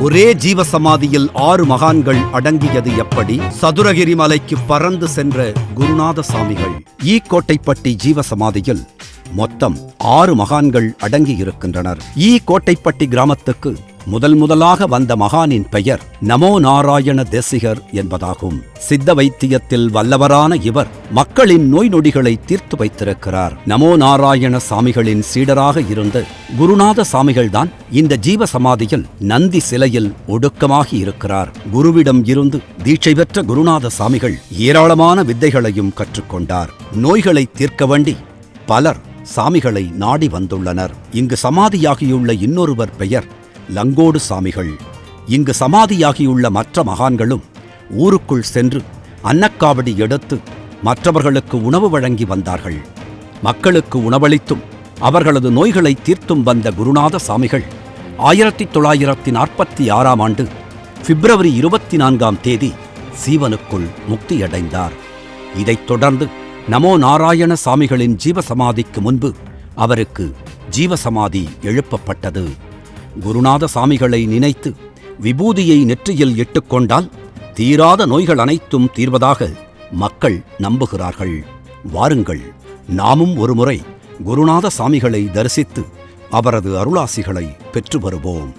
ஒரே ஜீவசமாதியில் ஆறு மகான்கள் அடங்கியது எப்படி? சதுரகிரி மலைக்கு பறந்து சென்ற குருநாத சாமிகள் ஈ ஜீவசமாதியில் மொத்தம் ஆறு மகான்கள் அடங்கி இருக்கின்றனர் ஈ கோட்டைப்பட்டி கிராமத்துக்கு முதல் முதலாக வந்த மகானின் பெயர் நமோ நாராயண தேசிகர் என்பதாகும். சித்த வைத்தியத்தில் வல்லவரான இவர் மக்களின் நோய் நொடிகளை தீர்த்து வைத்திருக்கிறார். நமோ நாராயண சாமிகளின் சீடராக இருந்த குருநாத சாமிகள்தான் இந்த ஜீவ சமாதியில் நந்தி சிலையில் ஒடுக்கமாகி இருக்கிறார். குருவிடம் இருந்து தீட்சை பெற்ற குருநாத சாமிகள் ஏராளமான வித்தைகளையும் கற்றுக்கொண்டார். நோய்களை தீர்க்க வேண்டி பலர் சாமிகளை நாடி வந்துள்ளனர். இங்கு சமாதியாகியுள்ள இன்னொருவர் பெயர் லங்கோடு சாமிகள். இங்கு சமாதியாகியுள்ள மற்ற மகான்களும் ஊருக்குள் சென்று அன்னக்காவடி எடுத்து மற்றவர்களுக்கு உணவு வழங்கி வந்தார்கள். மக்களுக்கு உணவளித்தும் அவர்களது நோய்களை தீர்த்தும் வந்த குருநாத சாமிகள் ஆயிரத்தி தொள்ளாயிரத்தி நாற்பத்தி ஆறாம் ஆண்டு பிப்ரவரி இருபத்தி நான்காம் தேதி சீவனுக்குள் முக்தியடைந்தார். இதைத் தொடர்ந்து நமோ நாராயண சாமிகளின் ஜீவசமாதிக்கு முன்பு அவருக்கு ஜீவசமாதி எழுப்பப்பட்டது. குருநாத சாமிகளை நினைத்து விபூதியை நெற்றியில் இட்டுக்கொண்டால் தீராத நோய்கள் அனைத்தும் தீர்வதாக மக்கள் நம்புகிறார்கள். வாருங்கள் நாமும் ஒருமுறை குருநாத சாமிகளை தரிசித்து அவரது அருளாசிகளை பெற்று வருவோம்